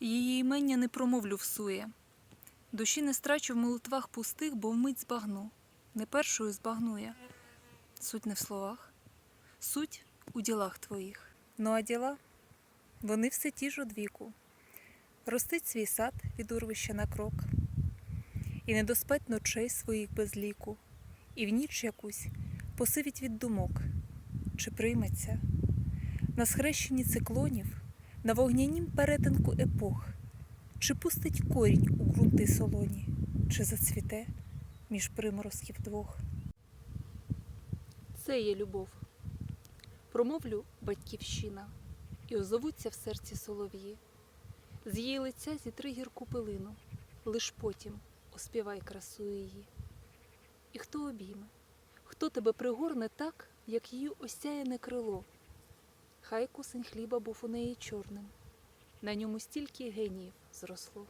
Її імення не промовлю всує. Душі не страчу в молитвах пустих, бо вмить збагну. Не першою збагну я. Суть не в словах, суть у ділах твоїх. Ну а діла, вони все ті ж одвіку. Ростить свій сад від урвища на крок, і не доспать ночей своїх без ліку, і в ніч якусь посивіть від думок, чи прийметься на схрещенні циклонів, на вогнянім перетинку епох, чи пустить корінь у ґрунти солоні, чи зацвіте між приморозків двох. Це є любов. Промовлю батьківщина, і озовуться в серці солов'ї. З її лиця зітри гірку пилину, лиш потім оспівай красу її. І хто обійме, хто тебе пригорне так, як її осяяне крило. Хай кусень хліба був у неї чорним, на ньому стільки геніїв зросло.